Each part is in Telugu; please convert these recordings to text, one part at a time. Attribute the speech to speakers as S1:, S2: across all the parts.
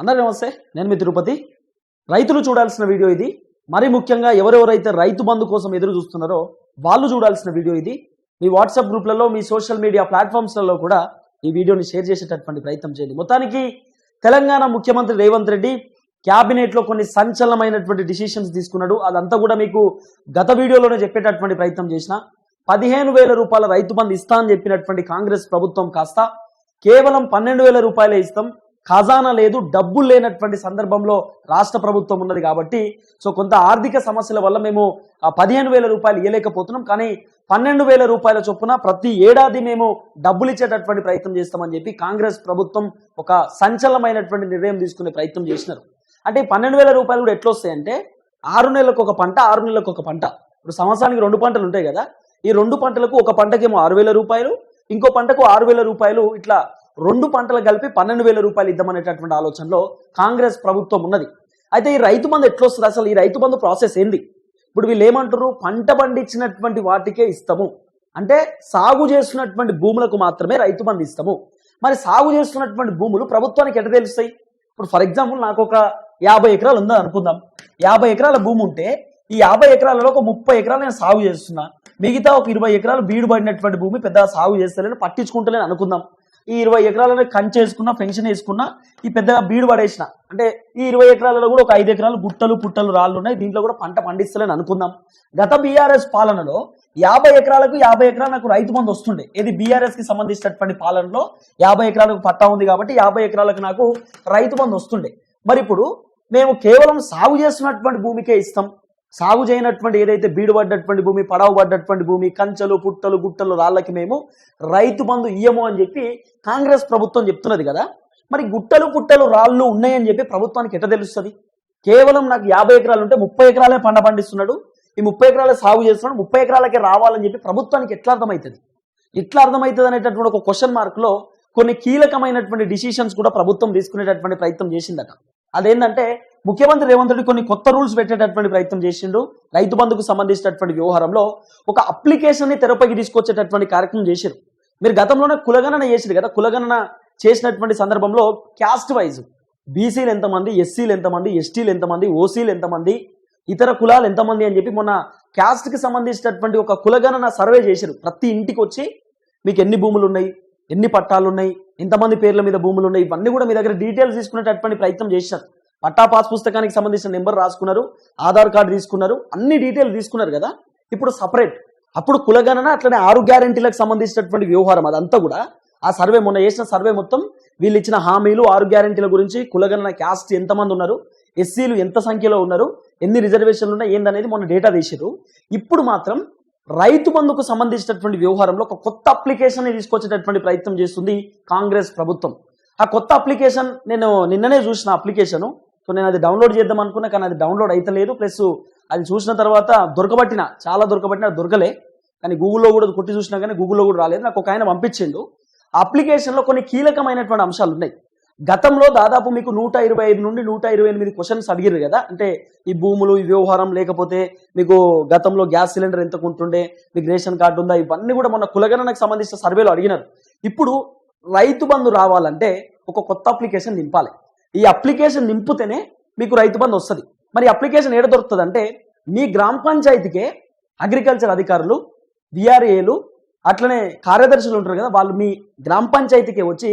S1: అందరూ నమస్తే నేను మీ తిరుపతి. రైతులు చూడాల్సిన వీడియో ఇది. మరి ముఖ్యంగా ఎవరెవరైతే రైతు బంధు కోసం ఎదురు చూస్తున్నారో వాళ్ళు చూడాల్సిన వీడియో ఇది. మీ వాట్సాప్ గ్రూప్లలో మీ సోషల్ మీడియా ప్లాట్ఫామ్స్లలో కూడా ఈ వీడియోని షేర్ చేసేటటువంటి ప్రయత్నం చేయండి. మొత్తానికి తెలంగాణ ముఖ్యమంత్రి రేవంత్ రెడ్డి క్యాబినెట్లో కొన్ని సంచలనమైనటువంటి డిసిషన్స్ తీసుకున్నాడు. అదంతా కూడా మీకు గత వీడియోలోనే చెప్పేటటువంటి ప్రయత్నం చేసిన పదిహేను వేల రూపాయల రైతు బంధు ఇస్తా అని చెప్పినటువంటి కాంగ్రెస్ ప్రభుత్వం కాస్త కేవలం పన్నెండు వేల రూపాయలే ఇస్తాం. ఖజానా లేదు డబ్బులు లేనటువంటి సందర్భంలో రాష్ట్ర ప్రభుత్వం ఉన్నది కాబట్టి సో కొంత ఆర్థిక సమస్యల వల్ల మేము ఆ పదిహేను వేల రూపాయలు ఇవ్వలేకపోతున్నాం కానీ పన్నెండు వేల రూపాయల చొప్పున ప్రతి ఏడాది మేము డబ్బులు ఇచ్చేటటువంటి ప్రయత్నం చేస్తామని చెప్పి కాంగ్రెస్ ప్రభుత్వం ఒక సంచలనమైనటువంటి నిర్ణయం తీసుకునే ప్రయత్నం చేసినారు. అంటే పన్నెండు వేల రూపాయలు కూడా ఎట్లా వస్తాయంటే ఆరు నెలలకు ఒక పంట ఆరు నెలలకు ఒక పంట. ఇప్పుడు సంవత్సరానికి రెండు పంటలు ఉంటాయి కదా ఈ రెండు పంటలకు ఒక పంటకేమో ఆరు వేల రూపాయలు ఇంకో పంటకు ఆరు వేల రూపాయలు ఇట్లా రెండు పంటలు కలిపి పన్నెండు వేల రూపాయలు ఇద్దామనేటటువంటి ఆలోచనలో కాంగ్రెస్ ప్రభుత్వం ఉన్నది. అయితే ఈ రైతు బంధు ఎట్లొస్తుంది? అసలు ఈ రైతు బంధు ప్రాసెస్ ఏంది? ఇప్పుడు వీళ్ళు ఏమంటారు పంట పండించినటువంటి వాటికే ఇస్తాము. అంటే సాగు చేస్తున్నటువంటి భూములకు మాత్రమే రైతు బంధు ఇస్తాము. మరి సాగు చేస్తున్నటువంటి భూములు ప్రభుత్వానికి ఎట తెలుస్తాయి? ఇప్పుడు ఫర్ ఎగ్జాంపుల్ నాకు ఒక యాభై ఎకరాలు ఉందని అనుకుందాం. యాభై ఎకరాల భూమి ఉంటే ఈ యాభై ఎకరాలలో ఒక ముప్పై ఎకరాలు నేను సాగు చేస్తున్నా. మిగతా ఒక ఇరవై ఎకరాలు బీడు పడినటువంటి భూమి పెద్దగా సాగు చేస్తలేను పట్టించుకుంటలేని అనుకుందాం. ఈ ఇరవై ఎకరాలలో కంచె వేసుకున్నా పెన్షన్ వేసుకున్నా ఈ పెద్దగా బీడు పడేసిన. అంటే ఈ ఇరవై ఎకరాలలో కూడా ఒక ఐదు ఎకరాలు గుట్టలు పుట్టలు రాళ్ళు ఉన్నాయి. దీంట్లో కూడా పంట పండిస్తలేని అనుకుందాం. గత బీఆర్ఎస్ పాలనలో యాభై ఎకరాలకు యాభై ఎకరాలు నాకు రైతు బంధు వస్తుండే. ఇది బీఆర్ఎస్కి సంబంధించినటువంటి పాలనలో యాభై ఎకరాలకు పట్టా ఉంది కాబట్టి యాభై ఎకరాలకు నాకు రైతు బంధు వస్తుండే. మరి ఇప్పుడు మేము కేవలం సాగు చేస్తున్నటువంటి భూమికే ఇస్తాం. సాగు చేయనటువంటి ఏదైతే బీడు పడ్డటువంటి భూమి పడవబడ్డటువంటి భూమి కంచెలు పుట్టలు గుట్టలు రాళ్ళకి మేము రైతు బంధు ఇయ్యము అని చెప్పి కాంగ్రెస్ ప్రభుత్వం చెప్తున్నది కదా. మరి గుట్టలు పుట్టలు రాళ్ళు ఉన్నాయని చెప్పి ప్రభుత్వానికి ఎట తెలుస్తుంది? కేవలం నాకు యాభై ఎకరాలు ఉంటే ముప్పై ఎకరాలే పంట పండిస్తున్నాడు. ఈ ముప్పై ఎకరాలే సాగు చేస్తున్నాడు. ముప్పై ఎకరాలకే రావాలని చెప్పి ప్రభుత్వానికి ఎట్లా అర్థమవుతుంది ఎట్లా అర్థమవుతుంది అనేటటువంటి ఒక క్వశ్చన్ మార్క్లో కొన్ని కీలకమైనటువంటి డిసిషన్స్ కూడా ప్రభుత్వం తీసుకునేటటువంటి ప్రయత్నం చేసిందట. అదేంటంటే ముఖ్యమంత్రి రేవంత్ రెడ్డి కొన్ని కొత్త రూల్స్ పెట్టేటటువంటి ప్రయత్నం చేసిండు. రైతు బంధుకు సంబంధించినటువంటి వ్యవహారంలో ఒక అప్లికేషన్ని తెరపైకి తీసుకొచ్చేటటువంటి కార్యక్రమం చేశారు మీరు గతంలోనే కులగణన చేసారు కదా కులగణన చేసినటువంటి సందర్భంలో క్యాస్ట్ వైజ్ బీసీలు ఎంతమంది ఎస్సీలు ఎంతమంది ఎస్టీలు ఎంతమంది ఓసీలు ఎంతమంది ఇతర కులాలు ఎంతమంది అని చెప్పి మొన్న క్యాస్ట్కి సంబంధించినటువంటి ఒక కులగణన సర్వే చేశారు ప్రతి ఇంటికి వచ్చి మీకు ఎన్ని భూములు ఉన్నాయి ఎన్ని పట్టాలు ఉన్నాయి ఎంతమంది పేర్ల మీద భూములు ఉన్నాయి ఇవన్నీ కూడా మీ దగ్గర డీటెయిల్స్ తీసుకునేటటువంటి ప్రయత్నం చేశారు. పట్టా పాస్ పుస్తకానికి సంబంధించిన నెంబర్ రాసుకున్నారు ఆధార్ కార్డు తీసుకున్నారు అన్ని డీటెయిల్ తీసుకున్నారు కదా? ఇప్పుడు సపరేట్. అప్పుడు కులగణన అట్లనే ఆరు గ్యారంటీలకు సంబంధించినటువంటి వ్యవహారం అదంతా కూడా. ఆ సర్వే మొన్న చేసిన సర్వే మొత్తం వీళ్ళు ఇచ్చిన హామీలు ఆరు గ్యారంటీల గురించి కులగణన క్యాస్ట్ ఎంతమంది ఉన్నారు ఎస్సీలు ఎంత సంఖ్యలో ఉన్నారు ఎన్ని రిజర్వేషన్లు ఉన్నాయి ఏందనేది మొన్న డేటా తీసారు ఇప్పుడు మాత్రం రైతు బంధుకు సంబంధించినటువంటి వ్యవహారంలో ఒక కొత్త అప్లికేషన్ తీసుకొచ్చేటటువంటి ప్రయత్నం చేస్తుంది కాంగ్రెస్ ప్రభుత్వం. ఆ కొత్త అప్లికేషన్ నేను నిన్ననే చూసిన అప్లికేషన్. సో నేను అది డౌన్లోడ్ చేద్దాం అనుకున్నా కానీ అది డౌన్లోడ్ అయితలేదు. ప్లస్ అది చూసిన తర్వాత దొరకబట్టిన చాలా దొరకబట్టిన దొరకలే. కానీ గూగుల్లో కూడా కొట్టి చూసినా కానీ గూగుల్లో కూడా రాలేదు. నాకు ఒక ఆయన పంపించిండు. ఆ అప్లికేషన్లో కొన్ని కీలకమైనటువంటి అంశాలు ఉన్నాయి. గతంలో దాదాపు మీకు నూట ఇరవై ఐదు నుండి నూట ఇరవై ఎనిమిది క్వశ్చన్స్ అడిగారు కదా? అంటే ఈ భూములు ఈ వ్యవహారం లేకపోతే మీకు గతంలో గ్యాస్ సిలిండర్ ఎంత ఉంటుండే మీకు రేషన్ కార్డు ఉందా? ఇవన్నీ కూడా మొన్న కులగణనకు సంబంధించిన సర్వేలో అడిగినారు. ఇప్పుడు రైతు బంధు రావాలంటే ఒక కొత్త అప్లికేషన్ నింపాలి. ఈ అప్లికేషన్ నింపితేనే మీకు రైతు బంధు వస్తుంది. మరి అప్లికేషన్ ఏడ దొరుకుతుంది అంటే మీ గ్రామ పంచాయతీకే అగ్రికల్చర్ అధికారులు విఆర్ఏలు అట్లనే కార్యదర్శులు ఉంటారు కదా వాళ్ళు మీ గ్రామ పంచాయతీకే వచ్చి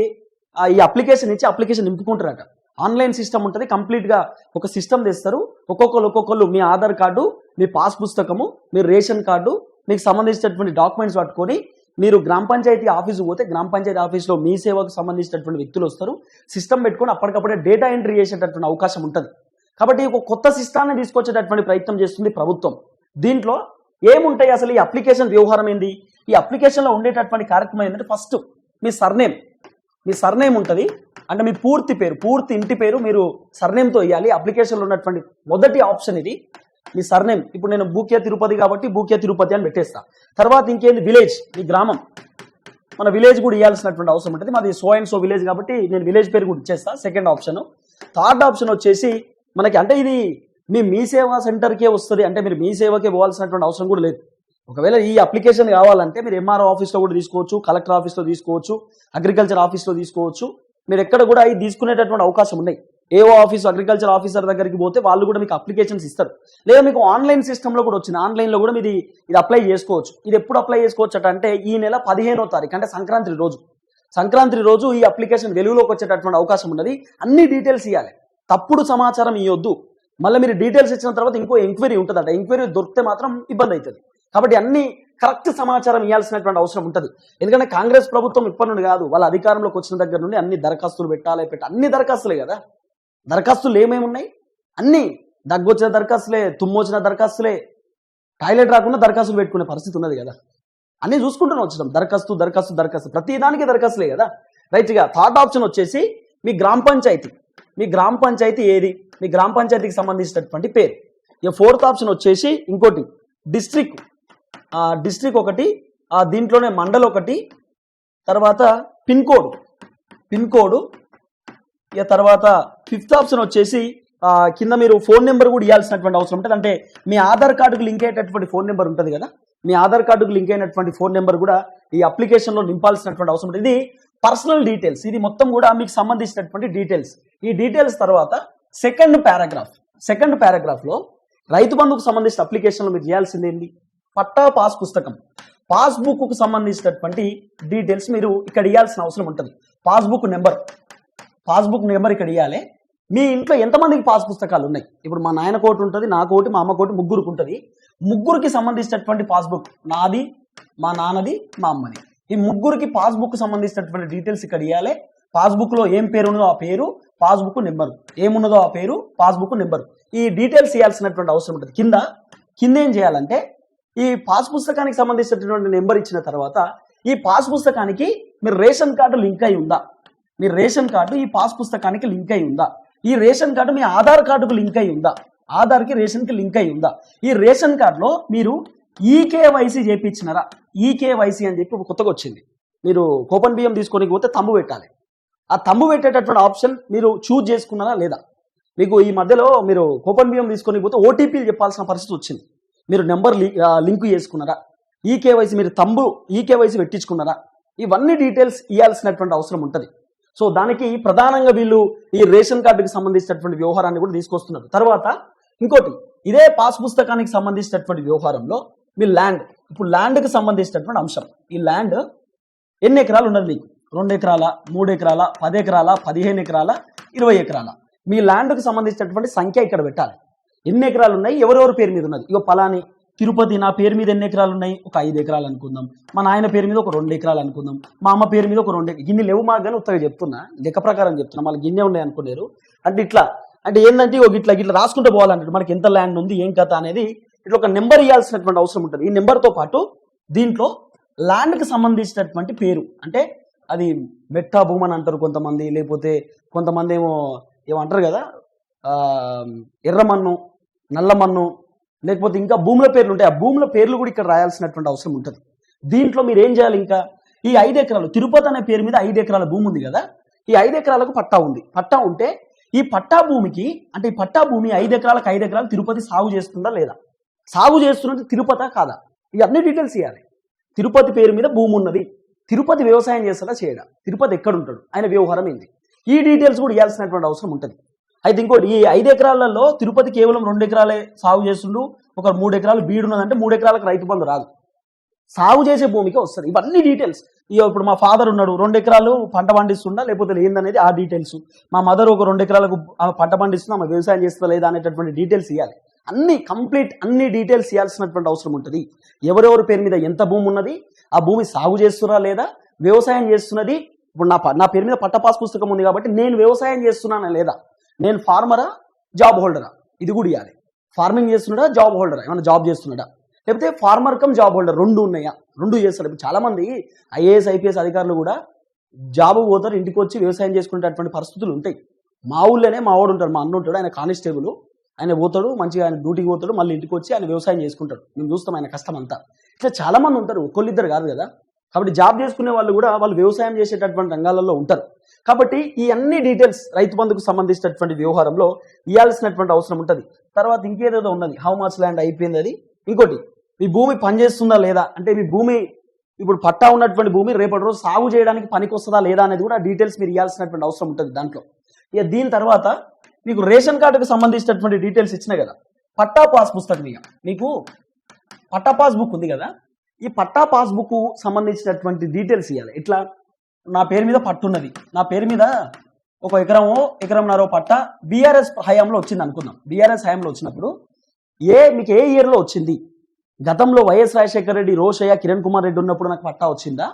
S1: ఈ అప్లికేషన్ ఇచ్చి అప్లికేషన్ నింపుకుంటారట ఆన్లైన్ సిస్టమ్ ఉంటుంది కంప్లీట్గా ఒక సిస్టమ్ తెస్తారు. ఒక్కొక్కరు ఒక్కొక్కరు మీ ఆధార్ కార్డు మీ పాస్ పుస్తకము మీ రేషన్ కార్డు మీకు సంబంధించినటువంటి డాక్యుమెంట్స్ పట్టుకొని మీరు గ్రామ పంచాయతీ ఆఫీస్ పోతే గ్రామ పంచాయతీ ఆఫీస్లో మీ సేవకు సంబంధించినటువంటి వ్యక్తులు వస్తారు. సిస్టమ్ పెట్టుకొని అప్పటికప్పుడే డేటా ఎంట్రీ చేసేటటువంటి అవకాశం ఉంటుంది. కాబట్టి ఒక కొత్త సిస్టాన్ని తీసుకొచ్చేటటువంటి ప్రయత్నం చేస్తుంది ప్రభుత్వం. దీంట్లో ఏముంటాయి అసలు ఈ అప్లికేషన్ వ్యవహారం ఏంది? ఈ అప్లికేషన్లో ఉండేటటువంటి కార్యక్రమం ఏంటంటే ఫస్ట్ మీ సర్నేమ్. మీ సర్నేమ్ ఉంటుంది. అంటే మీ పూర్తి పేరు పూర్తి ఇంటి పేరు మీరు సర్నేమ్తో ఇవ్వాలి అప్లికేషన్లో ఉన్నటువంటి మొదటి ఆప్షన్ ఇది. మీ సర్నేమ్ ఇప్పుడు నేను బూకే తిరుపతి కాబట్టి బూకే తిరుపతి అని పెట్టేస్తా. తర్వాత ఇంకేంది? విలేజ్ మీ గ్రామం. మన విలేజ్ కూడా ఇవ్వాల్సినటువంటి అవసరం ఉంటుంది. మాది సో అండ్ సో విలేజ్ కాబట్టి నేను విలేజ్ పేరు కూడా ఇచ్చేస్తా సెకండ్ ఆప్షన్ థర్డ్ ఆప్షన్ వచ్చేసి మనకి అంటే ఇది మీ మీ సేవా సెంటర్కే వస్తుంది. అంటే మీరు మీ సేవకే పోవాల్సినటువంటి అవసరం కూడా లేదు. ఒకవేళ ఈ అప్లికేషన్ కావాలంటే మీరు ఎంఆర్ఓ ఆఫీస్లో కూడా తీసుకోవచ్చు కలెక్టర్ ఆఫీస్లో తీసుకోవచ్చు అగ్రికల్చర్ ఆఫీస్లో తీసుకోవచ్చు. మీరు ఎక్కడ కూడా అవి తీసుకునేటటువంటి అవకాశం ఉన్నాయి. ఏఓ ఆఫీస్ అగ్రికల్చర్ ఆఫీసర్ దగ్గరికి పోతే వాళ్ళు కూడా మీకు అప్లికేషన్స్ ఇస్తారు. లేదా మీకు ఆన్లైన్ సిస్టంలో కూడా వచ్చింది ఆన్లైన్లో కూడా మీది ఇది అప్లై చేసుకోవచ్చు. ఇది ఎప్పుడు అప్లై చేసుకోవచ్చు అంటే ఈ నెల పదిహేనో తారీఖు అంటే సంక్రాంతి రోజు. సంక్రాంతి రోజు ఈ అప్లికేషన్ వెలుగులోకి వచ్చేటటువంటి అవకాశం ఉన్నది. అన్ని డీటెయిల్స్ ఇవ్వాలి తప్పుడు సమాచారం ఇవ్వద్దు మళ్ళీ మీరు డీటెయిల్స్ ఇచ్చిన తర్వాత ఇంకో ఎంక్వైరీ ఉంటుందట. ఎంక్వైరీ దొరికితే మాత్రం ఇబ్బంది అవుతుంది. కాబట్టి అన్ని కరెక్ట్ సమాచారం ఇవ్వాల్సినటువంటి అవసరం ఉంటుంది. ఎందుకంటే కాంగ్రెస్ ప్రభుత్వం ఇప్పటి నుండి కాదు వాళ్ళ అధికారంలోకి వచ్చిన దగ్గర నుండి అన్ని దరఖాస్తులు పెట్టాలి పెట్టి అన్ని దరఖాస్తులే కదా. దరఖాస్తులు ఏమేమి ఉన్నాయి అన్నీ దగ్గొచ్చిన దరఖాస్తులే తుమ్మొచ్చిన దరఖాస్తులే టాయిలెట్ రాకుండా దరఖాస్తులు పెట్టుకునే పరిస్థితి ఉన్నది కదా. అన్నీ చూసుకుంటూనే వచ్చాం దరఖాస్తు దరఖాస్తు దరఖాస్తు. ప్రతి దానికి దరఖాస్తులే కదా. రైట్గా థర్డ్ ఆప్షన్ వచ్చేసి మీ గ్రామ పంచాయతీ. మీ గ్రామ పంచాయతీ ఏది? మీ గ్రామ పంచాయతీకి సంబంధించినటువంటి పేరు. ఇక ఫోర్త్ ఆప్షన్ వచ్చేసి ఇంకోటి డిస్ట్రిక్ట్. డిస్ట్రిక్ట్ ఒకటి దీంట్లోనే మండల్ ఒకటి తర్వాత పిన్ కోడ్. పిన్ కోడ్ తర్వాత ఫిఫ్త్ ఆప్షన్ వచ్చేసి కింద మీరు ఫోన్ నెంబర్ కూడా ఇవ్వాల్సినటువంటి అవసరం ఉంటుంది. అంటే మీ ఆధార్ కార్డుకు లింక్ అయ్యేటటువంటి ఫోన్ నెంబర్ ఉంటుంది కదా? మీ ఆధార్ కార్డుకు లింక్ అయినటువంటి ఫోన్ నెంబర్ కూడా ఈ అప్లికేషన్లో నింపాల్సినటువంటి అవసరం ఉంటుంది. ఇది పర్సనల్ డీటెయిల్స్ ఇది మొత్తం కూడా మీకు సంబంధించినటువంటి డీటెయిల్స్ ఈ డీటెయిల్స్ తర్వాత సెకండ్ పారాగ్రాఫ్ సెకండ్ పారాగ్రాఫ్లో రైతు బంధుకు సంబంధించిన అప్లికేషన్లో మీరు చేయాల్సింది ఏంటి? పట్టా పాస్ పుస్తకం. పాస్బుక్కు సంబంధించినటువంటి డీటెయిల్స్ మీరు ఇక్కడ ఇవ్వాల్సిన అవసరం ఉంటుంది. Passbook number. పాస్బుక్ నెంబర్ ఇక్కడ ఇవ్వాలి మీ ఇంట్లో ఎంతమందికి పాస్ పుస్తకాలు ఉన్నాయి? ఇప్పుడు మా నాయన కోటి ఉంటుంది నా కోటి మా అమ్మ కోటి ముగ్గురికి ఉంటుంది. ముగ్గురికి సంబంధించినటువంటి పాస్బుక్ నాది మా నాన్నది మా అమ్మది. ఈ ముగ్గురికి పాస్బుక్ సంబంధించినటువంటి డీటెయిల్స్ ఇక్కడ ఇవ్వాలి పాస్బుక్లో ఏం పేరు ఉన్నదో ఆ పేరు పాస్బుక్ నెంబర్. ఏమున్నదో ఆ పేరు పాస్బుక్ నెంబర్. ఈ డీటెయిల్స్ ఇవ్వాల్సినటువంటి అవసరం ఉంటుంది. కింద కింద ఏం చేయాలంటే ఈ పాస్ పుస్తకానికి సంబంధించినటువంటి నెంబర్ ఇచ్చిన తర్వాత ఈ పాస్ పుస్తకానికి మీరు రేషన్ కార్డు లింక్ అయి ఉందా? మీ రేషన్ కార్డు ఈ పాస్ పుస్తకానికి లింక్ అయి ఉందా? ఈ రేషన్ కార్డు మీ ఆధార్ కార్డుకు లింక్ అయి ఉందా? ఆధార్కి రేషన్కి లింక్ అయి ఉందా? ఈ రేషన్ కార్డులో మీరు ఈకేవైసీ చేయించినారా ఈకేవైసీ అని చెప్పి కొత్తగా వచ్చింది. మీరు కూపన్ బియ్యం తీసుకొని పోతే తంబు పెట్టాలి. ఆ తంబు పెట్టేటటువంటి ఆప్షన్ మీరు చూజ్ చేసుకున్నారా లేదా? మీకు ఈ మధ్యలో మీరు కూపన్ బియ్యం తీసుకొని పోతే ఓటీపీలు చెప్పాల్సిన పరిస్థితి వచ్చింది. మీరు నెంబర్ లింక్ చేసుకున్నారా? ఈ మీరు తంబు ఈ పెట్టించుకున్నారా? ఇవన్నీ డీటెయిల్స్ ఇవ్వాల్సినటువంటి అవసరం ఉంటుంది. సో దానికి ప్రధానంగా వీళ్ళు ఈ రేషన్ కార్డుకి సంబంధించినటువంటి వ్యవహారాన్ని కూడా తీసుకొస్తున్నారు. తర్వాత ఇంకోటి ఇదే పాస్ పుస్తకానికి సంబంధించినటువంటి వ్యవహారంలో మీ ల్యాండ్ ఇప్పుడు ల్యాండ్కి సంబంధించినటువంటి అంశం. ఈ ల్యాండ్ ఎన్ని ఎకరాలు ఉన్నది మీకు? రెండు ఎకరాల మూడు ఎకరాల పది ఎకరాల పదిహేను ఎకరాల ఇరవై ఎకరాల. మీ ల్యాండ్కి సంబంధించినటువంటి సంఖ్య ఇక్కడ పెట్టాలి. ఎన్ని ఎకరాలు ఉన్నాయి? ఎవరెవరి పేరు మీద ఉన్నది? ఇగో పలాని తిరుపతి నా పేరు మీద ఎన్ని ఎకరాలు ఉన్నాయి ఒక ఐదు ఎకరాలు అనుకుందాం. మా నాయన పేరు మీద ఒక రెండు ఎకరాలు అనుకుందాం. మా అమ్మ పేరు మీద ఒక రెండు గిన్నె లేవు మాకు కానీ ఉత్తగా చెప్తున్నా. లెక్క ప్రకారం చెప్తున్నా. మళ్ళీ గిన్నె ఉన్నాయి అనుకున్నారు. అంటే ఇట్లా అంటే ఏంటంటే ఒక ఇట్లా ఇట్లా రాసుకుంటూ పోవాలంటే మనకి ఎంత ల్యాండ్ ఉంది ఏం కథ అనేది ఇట్లా ఒక నెంబర్ ఇవ్వాల్సినటువంటి అవసరం ఉంటుంది. ఈ నెంబర్తో పాటు దీంట్లో ల్యాండ్కి సంబంధించినటువంటి పేరు. అంటే అది మెట్టా భూమి అని అంటారు కొంతమంది. లేకపోతే కొంతమంది ఏమో ఏమంటారు కదా ఎర్రమన్ను నల్లమన్ను లేకపోతే ఇంకా భూముల పేర్లు ఉంటాయి. ఆ భూముల పేర్లు కూడా ఇక్కడ రాయాల్సినటువంటి అవసరం ఉంటుంది. దీంట్లో మీరు ఏం చేయాలి ఇంకా? ఈ ఐదు ఎకరాలు తిరుపతి అనే పేరు మీద ఐదు ఎకరాల భూమి ఉంది కదా? ఈ ఐదు ఎకరాలకు పట్టా ఉంది. పట్టా ఉంటే ఈ పట్టా భూమికి అంటే ఈ పట్టా భూమి ఐదు ఎకరాలకు ఐదు ఎకరాలు తిరుపతి సాగు చేస్తుందా లేదా? సాగు చేస్తున్నది తిరుపతా కాదా? ఈ అన్ని డీటెయిల్స్ ఇవ్వాలి. తిరుపతి పేరు మీద భూమి ఉన్నది. తిరుపతి వ్యవసాయం చేస్తాడా చేయడా? తిరుపతి ఎక్కడ ఉంటాడు? ఆయన వ్యవహారం ఏంది? ఈ డీటెయిల్స్ కూడా ఇవ్వాల్సినటువంటి అవసరం ఉంటుంది. అయితే ఇంకోటి ఈ ఐదు ఎకరాలలో తిరుపతి కేవలం రెండు ఎకరాలే సాగు చేస్తుండు. ఒక మూడు ఎకరాలు బీడు ఉన్నదంటే మూడు ఎకరాలకు రైతు బంధు రాదు. సాగు చేసే భూమికి వస్తుంది. ఇవన్నీ డీటెయిల్స్ ఇక ఇప్పుడు మా ఫాదర్ ఉన్నాడు రెండు ఎకరాలు పంట పండిస్తుందా లేకపోతే ఏందనేది ఆ డీటెయిల్స్ మా మదర్ ఒక రెండు ఎకరాలకు పంట పండిస్తుందా? ఆమె వ్యవసాయం చేస్తుందా లేదా అనేటటువంటి డీటెయిల్స్ ఇవ్వాలి అన్ని కంప్లీట్ అన్ని డీటెయిల్స్ ఇవ్వాల్సినటువంటి అవసరం ఉంటుంది. ఎవరెవరి పేరు మీద ఎంత భూమి ఉన్నది? ఆ భూమి సాగు చేస్తున్నా లేదా? వ్యవసాయం చేస్తున్నది? ఇప్పుడు నా ప- నా పేరు మీద పట్టపాస్ పుస్తకం ఉంది కాబట్టి నేను వ్యవసాయం చేస్తున్నానా లేదా? నేను ఫార్మరా జాబ్ హోల్డరా ఇది కూడా ఇవ్వాలి ఫార్మింగ్ చేస్తున్నాడా? జాబ్ హోల్డరా ఏమైనా జాబ్ చేస్తున్నాడా? లేకపోతే ఫార్మర్ కమ్ జాబ్ హోల్డర్ రెండు ఉన్నాయా? రెండు చేస్తారు ఇప్పుడు చాలా మంది ఐఏఎస్ ఐపీఎస్ అధికారులు కూడా జాబ్ పోతారు ఇంటికి వచ్చి వ్యవసాయం చేసుకునేటటువంటి పరిస్థితులు ఉంటాయి. మా ఊళ్ళోనే మా వాడు ఉంటాడు మా అన్న ఉంటాడు ఆయన కానిస్టేబుల్. ఆయన పోతాడు మంచిగా ఆయన డ్యూటీకి పోతాడు మళ్ళీ ఇంటికి వచ్చి ఆయన వ్యవసాయం చేసుకుంటాడు. మేము చూస్తాం ఆయన కష్టం అంతా. ఇట్లా చాలా మంది ఉంటారు ఒక్కళ్ళిద్దరు కాదు కదా? కాబట్టి జాబ్ చేసుకునే వాళ్ళు కూడా వాళ్ళు వ్యవసాయం చేసేటటువంటి రంగాలలో ఉంటారు. కాబట్టి ఈ అన్ని డీటెయిల్స్ రైతు బంధుకు సంబంధించినటువంటి వ్యవహారంలో ఇవ్వాల్సినటువంటి అవసరం ఉంటుంది. తర్వాత ఇంకేదేదో ఉన్నది. హౌ మచ్ ల్యాండ్ అయిపోయింది అది? ఇంకోటి మీ భూమి పనిచేస్తుందా లేదా? అంటే మీ భూమి ఇప్పుడు పట్టా ఉన్నటువంటి భూమి రేపటి రోజు సాగు చేయడానికి పనికి వస్తుందా లేదా అనేది కూడా డీటెయిల్స్ మీరు ఇవ్వాల్సినటువంటి అవసరం ఉంటుంది దాంట్లో. ఇక దీని తర్వాత మీకు రేషన్ కార్డుకు సంబంధించినటువంటి డీటెయిల్స్ ఇచ్చినాయి కదా. పట్టా పాస్ పుస్తకం ఇక. మీకు పట్టా పాస్ బుక్ ఉంది కదా? ఈ పట్టా పాస్బుక్ సంబంధించినటువంటి డీటెయిల్స్ ఇవ్వాలి ఇట్లా నా పేరు మీద పట్టున్నది. నా పేరు మీద ఒక ఎకరమో ఎకరంన్నరో పట్ట బీఆర్ఎస్ హయాంలో వచ్చింది అనుకుందాం. బీఆర్ఎస్ హయాంలో వచ్చినప్పుడు ఏ మీకు ఏ ఇయర్లో వచ్చింది? గతంలో వైఎస్ రాజశేఖర రెడ్డి రోషయ్య కిరణ్ కుమార్ రెడ్డి ఉన్నప్పుడు నాకు పట్టా వచ్చిందా?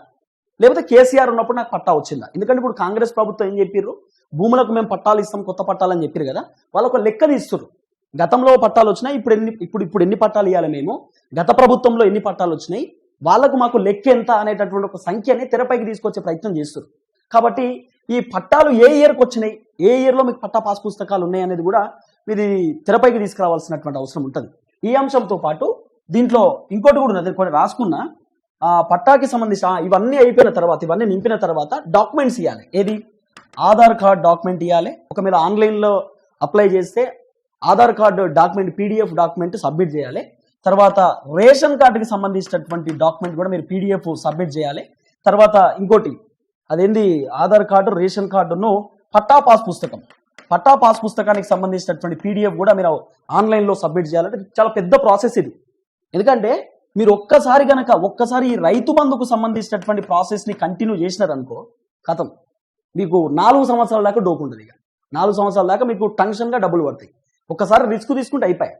S1: లేకపోతే కేసీఆర్ ఉన్నప్పుడు నాకు పట్టా వచ్చిందా? ఎందుకంటే ఇప్పుడు కాంగ్రెస్ ప్రభుత్వం ఏం చెప్పారు భూములకు మేము పట్టాలు ఇస్తాం కొత్త పట్టాలు అని చెప్పారు కదా. వాళ్ళు ఒక లెక్కలు తీస్తారు గతంలో పట్టాలు వచ్చినాయి ఇప్పుడు ఎన్ని ఇప్పుడు ఇప్పుడు ఎన్ని పట్టాలు ఇవ్వాలి మేము? గత ప్రభుత్వంలో ఎన్ని పట్టాలు వచ్చినాయి? వాళ్ళకు మాకు లెక్క ఎంత అనేటటువంటి ఒక సంఖ్యని తెరపైకి తీసుకొచ్చే ప్రయత్నం చేస్తారు కాబట్టి ఈ పట్టాలు ఏ ఇయర్కి వచ్చినాయి? ఏ ఇయర్లో మీకు పట్టా పాస్ పుస్తకాలు ఉన్నాయి అనేది కూడా మీది తెరపైకి తీసుకురావాల్సినటువంటి అవసరం ఉంటుంది. ఈ అంశంతో పాటు దీంట్లో ఇంకోటి కూడా ఉన్నది కొన్ని రాసుకున్న ఆ, పట్టాకి సంబంధించిన ఇవన్నీ అయిపోయిన తర్వాత ఇవన్నీ నింపిన తర్వాత డాక్యుమెంట్స్ ఇవ్వాలి ఏది? ఆధార్ కార్డ్ డాక్యుమెంట్ ఇవ్వాలి ఒకవేళ ఆన్లైన్లో అప్లై చేస్తే Aadhaar card document PDF document submit చేయాలి. తర్వాత రేషన్ కార్డుకి సంబంధించినటువంటి డాక్యుమెంట్ కూడా మీరు పీడిఎఫ్ సబ్మిట్ చేయాలి. తర్వాత ఇంకోటి అదేంది? ఆధార్ కార్డు రేషన్ కార్డును పట్టా పాస్ పుస్తకం. పట్టా పాస్ పుస్తకానికి సంబంధించినటువంటి పీడిఎఫ్ కూడా మీరు ఆన్లైన్లో సబ్మిట్ చేయాలంటే చాలా పెద్ద ప్రాసెస్ ఇది. ఎందుకంటే మీరు ఒక్కసారి గనక ఒక్కసారి ఈ రైతు బంధుకు సంబంధించినటువంటి ప్రాసెస్ని కంటిన్యూ చేసినారనుకో కథం. మీకు నాలుగు సంవత్సరాల దాకా డోకుంటుంది ఇక. నాలుగు సంవత్సరాల దాకా మీకు టెన్షన్గా డబ్బులు పడతాయి. ఒక్కసారి రిస్క్ తీసుకుంటే అయిపోయాయి.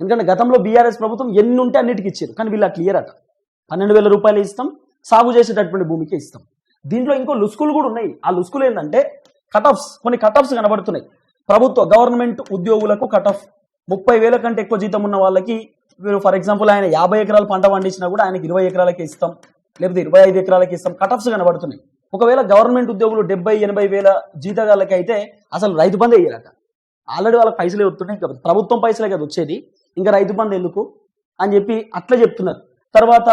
S1: ఎందుకంటే గతంలో బీఆర్ఎస్ ప్రభుత్వం ఎన్ని ఉంటే అన్నిటికి ఇచ్చారు కానీ వీళ్ళు క్లియర్ అట. పన్నెండు వేల రూపాయలు ఇస్తాం సాగు చేసేటటువంటి భూమికి ఇస్తాం. దీంట్లో ఇంకో లుసుకులు కూడా ఉన్నాయి. ఆ లుసుకులు ఏంటంటే కటఫ్స్ కొన్ని కటఫ్స్ కనబడుతున్నాయి. ప్రభుత్వ గవర్నమెంట్ ఉద్యోగులకు కటఫ్ ముప్పై వేల కంటే ఎక్కువ జీతం ఉన్న వాళ్ళకి మీరు ఫర్ ఎగ్జాంపుల్ ఆయన యాభై ఎకరాలు పంట పండించినా కూడా ఆయనకి ఇరవై ఎకరాలకే ఇస్తాం. లేకపోతే ఇరవై ఐదు ఎకరాలకి ఇస్తాం. కటఫ్స్ కనబడుతున్నాయి. ఒకవేళ గవర్నమెంట్ ఉద్యోగులు డెబ్బై ఎనభై వేల జీతగాళ్ళకి అయితే అసలు రైతు బంద్ వేయాలట ఆల్రెడీ వాళ్ళకి పైసలే వస్తున్నాయి కాబట్టి ప్రభుత్వం పైసలే కదా వచ్చేది. ఇంకా రైతు బంధు ఎందుకు? అని చెప్పి అట్లా చెప్తున్నారు. తర్వాత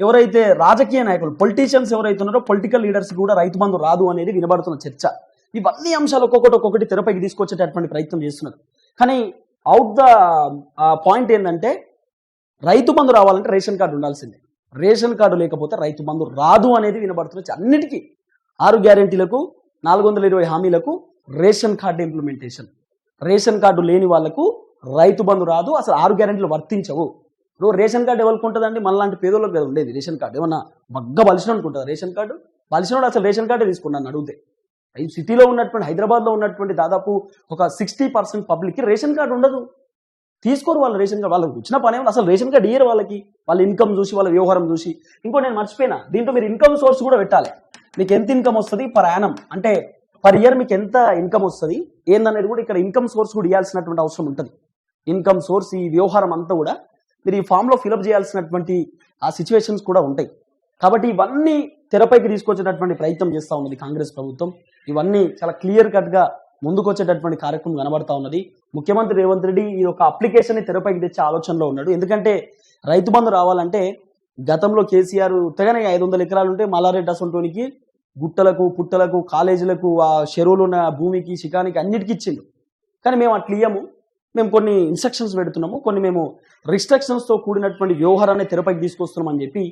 S1: ఎవరైతే రాజకీయ నాయకులు పొలిటీషియన్స్ ఎవరైతే ఉన్నారో పొలిటికల్ లీడర్స్ కూడా రైతు బంధు రాదు అనేది వినబడుతున్న చర్చ. ఇవన్నీ అంశాలు ఒక్కొక్కటి ఒక్కొక్కటి తెరపైకి తీసుకొచ్చేటటువంటి ప్రయత్నం చేస్తున్నారు. కానీ అవుట్ ద పాయింట్ ఏంటంటే రైతు బంధు రావాలంటే రేషన్ కార్డు ఉండాల్సిందే. రేషన్ కార్డు లేకపోతే రైతు బంధు రాదు అనేది వినబడుతున్న అన్నిటికీ ఆరు గ్యారెంటీలకు నాలుగు వందల ఇరవై హామీలకు ration card implementation ration card లేని వాళ్ళకు రైతు బంధు రాదు అసలు ఆరు గ్యారెంటీలు వర్తించవు. ఇప్పుడు రేషన్ కార్డు ఎవరికి ఉంటుందండి? మనలాంటి పేదోళ్ళకి కదా ఉండేది రేషన్ కార్డు. ఏమన్నా మగ్గ బలిసిన ఉంటుందా రేషన్ కార్డు? బలిసినోడు అసలు రేషన్ కార్డే తీసుకున్నాను అడిగితే. ఈ సిటీలో ఉన్నటువంటి హైదరాబాద్లో ఉన్నటువంటి దాదాపు ఒక సిక్స్టీ పర్సెంట్ పబ్లిక్కి రేషన్ కార్డు ఉండదు. తీసుకోరు వాళ్ళు రేషన్ కార్డు. వాళ్ళకి వచ్చిన పని ఏమో అసలు రేషన్ కార్డు ఇయ్యరు వాళ్ళకి. వాళ్ళ ఇన్కమ్ చూసి వాళ్ళ వ్యవహారం చూసి. ఇంకో నేను మర్చిపోయినా దీంట్లో మీరు ఇన్కమ్ సోర్స్ కూడా పెట్టాలి. మీకు ఎంత ఇన్కమ్ వస్తుంది? పర్ యానం అంటే పర్ ఇయర్ మీకు ఎంత ఇన్కమ్ వస్తుంది? ఏందనేది కూడా ఇక్కడ ఇన్కమ్ సోర్స్ కూడా ఇవ్వాల్సినటువంటి అవసరం ఉంటుంది. ఇన్కమ్ సోర్స్ ఈ వ్యవహారం అంతా కూడా మీరు ఈ ఫామ్లో ఫిలప్ చేయాల్సినటువంటి ఆ సిచ్యువేషన్స్ కూడా ఉంటాయి. కాబట్టి ఇవన్నీ తెరపైకి తీసుకొచ్చేటటువంటి ప్రయత్నం చేస్తూ ఉన్నది కాంగ్రెస్ ప్రభుత్వం. ఇవన్నీ చాలా క్లియర్ కట్గా ముందుకొచ్చేటటువంటి కార్యక్రమం కనబడతా ఉన్నది. ముఖ్యమంత్రి రేవంత్ రెడ్డి ఈ యొక్క అప్లికేషన్ని తెరపైకి తెచ్చే ఆలోచనలో ఉన్నాడు. ఎందుకంటే రైతు బంధు రావాలంటే గతంలో కేసీఆర్ తెగనే ఐదు వందల ఎకరాలు ఉంటే మల్లారెడ్డి అసంటోనికి గుట్టలకు పుట్టలకు కాలేజీలకు ఆ చెరువులు ఉన్న భూమికి శిఖానికి అన్నిటికీ ఇచ్చిండు. కానీ మేము అట్లా ఇయ్యము. మేము కొన్ని ఇన్స్ట్రక్షన్స్ పెడుతున్నాము. కొన్ని మేము రిస్ట్రిక్షన్స్తో కూడినటువంటి వ్యవహారాన్ని తెరపైకి తీసుకొస్తున్నాం అని చెప్పి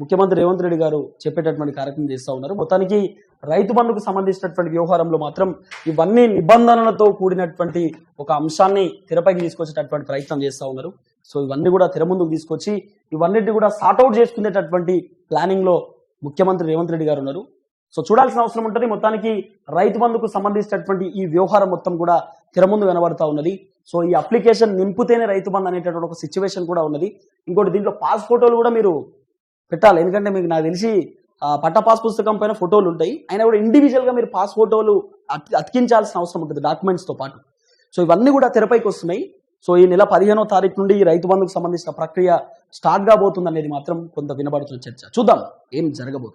S1: ముఖ్యమంత్రి రేవంత్ రెడ్డి గారు చెప్పేటటువంటి కార్యక్రమం చేస్తూ ఉన్నారు. మొత్తానికి రైతు బంధుకు సంబంధించినటువంటి వ్యవహారంలో మాత్రం ఇవన్నీ నిబంధనలతో కూడినటువంటి ఒక అంశాన్ని తెరపైకి తీసుకొచ్చేటటువంటి ప్రయత్నం చేస్తూ ఉన్నారు. సో ఇవన్నీ కూడా తెర ముందుకు తీసుకొచ్చి ఇవన్నిటి కూడా సార్ట్అవుట్ చేసుకునేటటువంటి ప్లానింగ్లో ముఖ్యమంత్రి రేవంత్ రెడ్డి గారు ఉన్నారు. సో చూడాల్సిన అవసరం ఉంటుంది. మొత్తానికి రైతు బంధుకు సంబంధించినటువంటి ఈ వ్యవహారం మొత్తం కూడా తెర ముందు కనబడతా ఉన్నది. సో ఈ అప్లికేషన్ నింపితేనే రైతు బంధు అనేటటువంటి ఒక సిచ్యువేషన్ కూడా ఉన్నది. ఇంకోటి దీంట్లో పాస్ ఫోటోలు కూడా మీరు పెట్టాలి. ఎందుకంటే మీకు నాకు తెలిసి పట్ట పాస్ పుస్తకం పైన ఫోటోలు ఉంటాయి. అయినా కూడా ఇండివిజువల్గా మీరు పాస్ ఫోటోలు అతికించాల్సిన అవసరం ఉంటుంది డాక్యుమెంట్స్తో పాటు. సో ఇవన్నీ కూడా తెరపైకి వస్తున్నాయి. సో ఈ నెల పదిహేనో తారీఖు నుండి ఈ రైతు బంధుకు సంబంధించిన ప్రక్రియ స్టార్ట్ కాబోతుంది అనేది మాత్రం కొంత వినబడుతున్న చర్చ. చూద్దాం ఏం జరగబోతుంది.